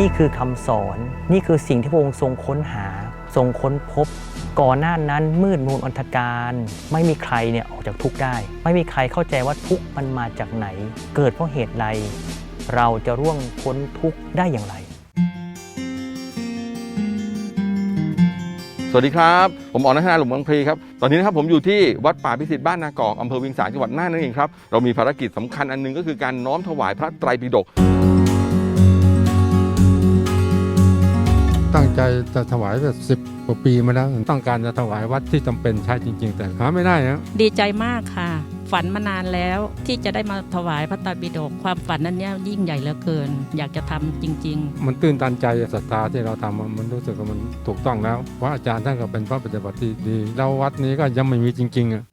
นี่คือคำสอน นี่คือสิ่งที่พระองค์ทรงค้นหา ทรงค้นพบ ก่อนหน้านั้นมืดมูลอันธการ ไม่มีใครเนี่ยออกจากทุกข์ได้ ไม่มีใครเข้าใจว่าทุกข์มันมาจากไหน เกิดเพราะเหตุใด เราจะร่วงพ้นทุกข์ได้อย่างไร สวัสดีครับ ผมออกนัทนาหลุมบางพลีครับ ตอนนี้นะครับผมอยู่ที่วัดป่าพิสิทธิ์บ้านนากอกอำเภอเวิงสาจังหวัดน่านนั่นเองครับ เรามีภารกิจสำคัญอันหนึงก็คือการน้อมถวายพระไตรปิฎก ตั้งใจจะถวายแบบสิบกว่าปีมาแล้วต้องการจะถวายวัดที่จำเป็นใช้จริง ๆ แต่หาไม่ได้นะดีใจมากค่ะ ฝันมานานแล้วที่จะได้มาถวายพระไตรปิฎกความฝันนั้นเนี่ยยิ่งใหญ่เหลือเกิน อยากจะทำจริง ๆ มันตื้นตันใจศรัทธาที่เราทำอะมันรู้สึกว่ามันถูกต้องแล้วเพราะอาจารย์ท่านก็เป็นพระปฏิบัติที่ดีแล้ววัดนี้ก็ยังไม่มีจริงๆอะ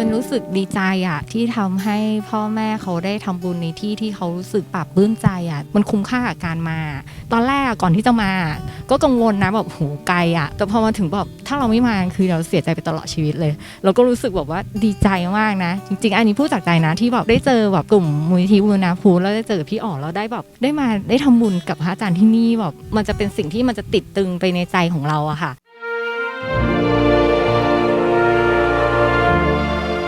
มันรู้สึกดีใจอะที่ทำให้พ่อแม่เขาได้ทำบุญในที่ที่เขารู้สึกปรับปลื้มใจอะมันคุ้มค่ากับการมา ตอนแรกก่อนที่จะมา ก็กังวลนะแบบโหไกลอะแต่พอมาถึงแบบถ้าเราไม่มาคือเราเสียใจไปตลอดชีวิตเลย เราก็รู้สึกแบบว่าดีใจมากนะ จริง ๆ อันนี้พูดจากใจนะที่แบบได้เจอแบบกลุ่มมูลนิธิบุรณาภูแล้วได้เจอพี่อ๋อแล้วได้แบบได้มาได้ทำบุญกับพระอาจารย์ที่นี่แบบมันจะเป็นสิ่งที่มันจะติดตึงไปในใจของเราอะค่ะ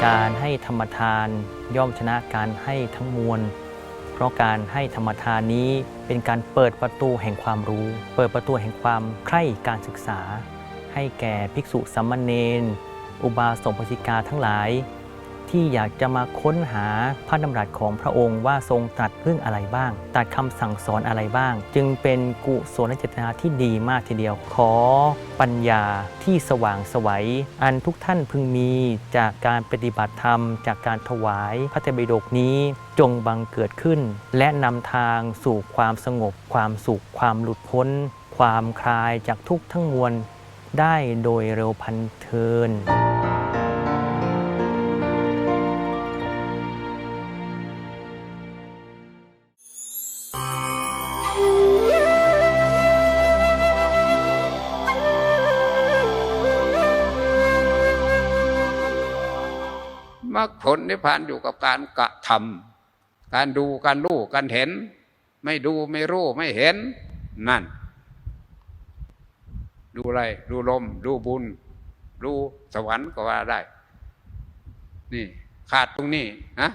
การให้ธรรมทานย่อมชนะการให้ทั้งมวล เพราะการให้ธรรมทานนี้เป็นการเปิดประตูแห่งความรู้ เปิดประตูแห่งความใคร่การศึกษา ให้แก่ภิกษุสัมมเนนอุบาสกปสิกาทั้งหลาย ที่อยากจะมาค้นหาพระดำรัสของพระองค์ว่าทรงตรัสเรื่องอะไรบ้างตรัสคำสั่งสอนอะไรบ้าง จึงเป็นกุศลเจตนาที่ดีมากทีเดียว ขอปัญญาที่สว่างไสวัยอันทุกท่านพึงมีจากการปฏิบัติธรรม จากการถวายพระเตรปิฎกนี้จงบังเกิดขึ้น และนำทางสู่ความสงบ ความสุข ความหลุดพ้น ความคลายจากทุกข์ทั้งมวลได้โดยเร็วพันเทิน มรรคผลนิพพานอยู่กับการกระทำการดูการรู้การเห็น ไม่ดูไม่รู้ไม่เห็นนั่น ดูอะไร ดูลม ดูบุญ ดูสวรรค์ก็ว่าได้ นี่ ขาดตรงนี้นะ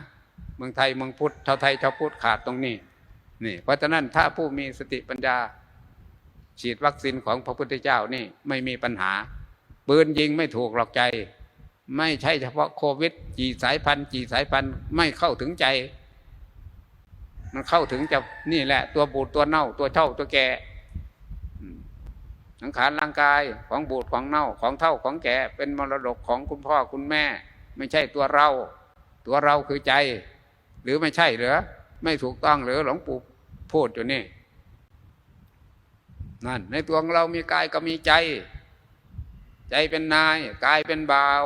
เมืองไทยเมืองพุทธชาวไทยชาวพุทธขาดตรงนี้ นี่ เพราะฉะนั้นถ้าผู้มีสติปัญญา ฉีดวัคซีนของพระพุทธเจ้านี่ไม่มีปัญหาปืนยิงไม่ถูกหรอกใจ ไม่ใช่เฉพาะโควิดกี่สายพันธุ์กี่สายพันธุ์ไม่เข้าถึงใจ มันเข้าถึงจะนี่แหละ ตัวบูดตัวเน่า ตัวเท่าตัวแก่สังขารร่างกายของบูดของเน่าของเท่าของแก่เป็นมรดกของคุณพ่อคุณแม่ ไม่ใช่ตัวเรา ตัวเราคือใจ หรือไม่ใช่เหรือไม่ถูกต้องหรือหลวงปู่พูดอยู่นี่นั่นในตัวของเรามีกายก็มีใจ ใจเป็นนายกายเป็นบ่าว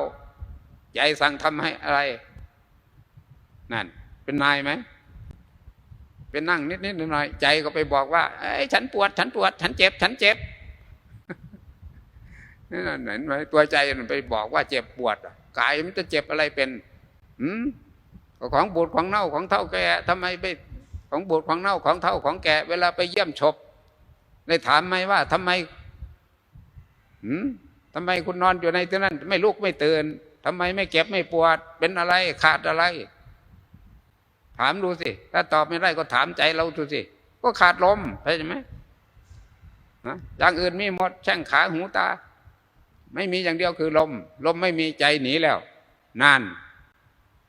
ใจสั่งทำให้อะไร นั่น เป็นนายไหม เป็นนั่งนิดนิดหน่อยใจก็ไปบอกว่าไอ้ฉันปวด ฉันปวด ฉันเจ็บ ฉันเจ็บนั่นเห็นไหมตัวใจมันไปบอกว่าเจ็บปวดกายมันจะเจ็บอะไรเป็นหืมของบูดของเน่าของเท่าแก่ทำไมไปของบูดของเน่าของเท่าของแก่ เวลาไปเยี่ยมศพได้ถามไหมว่าทำไมหืมทำไมคุณนอนอยู่ในที่นั้น ไม่ลุกไม่ตื่น ทำไมไม่เก็บไม่ปวด เป็นอะไรขาดอะไร ถามดูสิ ถ้าตอบไม่ได้ก็ถามใจเราดูสิ ก็ขาดลมเข้าใจไหมนะอย่างอื่นมีหมดแช่งขาหูตา ไม่มีอย่างเดียวคือลม ลมไม่มีใจหนีแล้วนั่น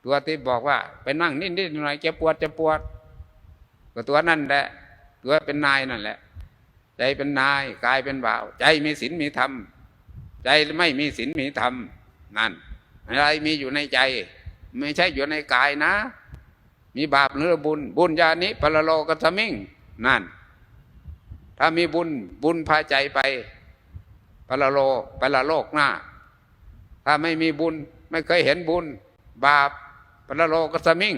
ตัวที่บอกว่า ไปนั่งนิดนิดหน่อยจะปวดจะปวด ก็ตัวนั่นแหละ ตัวเป็นนายนั่นแหละ ใจเป็นนายกายเป็นบ่าว ใจมีศีลมีธรรม ใจไม่มีศีลมีธรรมนั่น อะไรมีอยู่ในใจ ไม่ใช่อยู่ในกายนะ มีบาปหรือบุญ บุญญาณิปรโลกัสมิงนั่น ถ้ามีบุญบุญพาใจไปปรโลปรโลกหน้า ถ้าไม่มีบุญ ไม่เคยเห็นบุญ บาปปรโลกัสมิง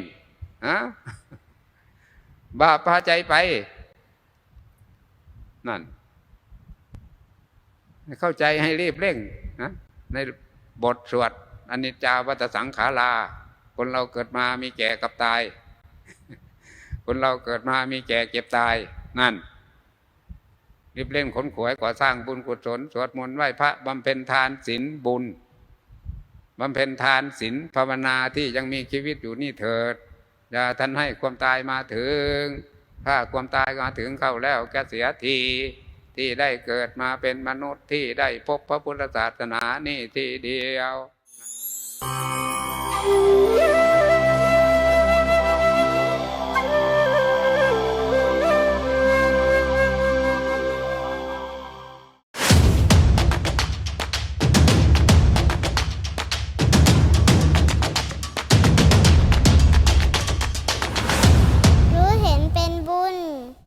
ฮะบาปพาใจไป นั่น เข้าใจให้รีบเร่งนะในบทสวด อนิจจาวัตสังขาราคนเราเกิดมามีแก่กับตาย คนเราเกิดมามีแก่เจ็บตายนั่นรีบเร่งขนขวยก่อสร้างบุญกุศลสวดมนต์ไหว้พระบำเพ็ญทานศีลบุญบำเพ็ญทานศีลภาวนาที่ยังมีชีวิตอยู่นี่เถิด อย่าท่านให้ความตายมาถึง ถ้าความตายมาถึงเข้าแล้วแกเสียทีที่ได้เกิดมาเป็นมนุษย์ที่ได้พบพระพุทธศาสนานี่ที่เดียว Thank you.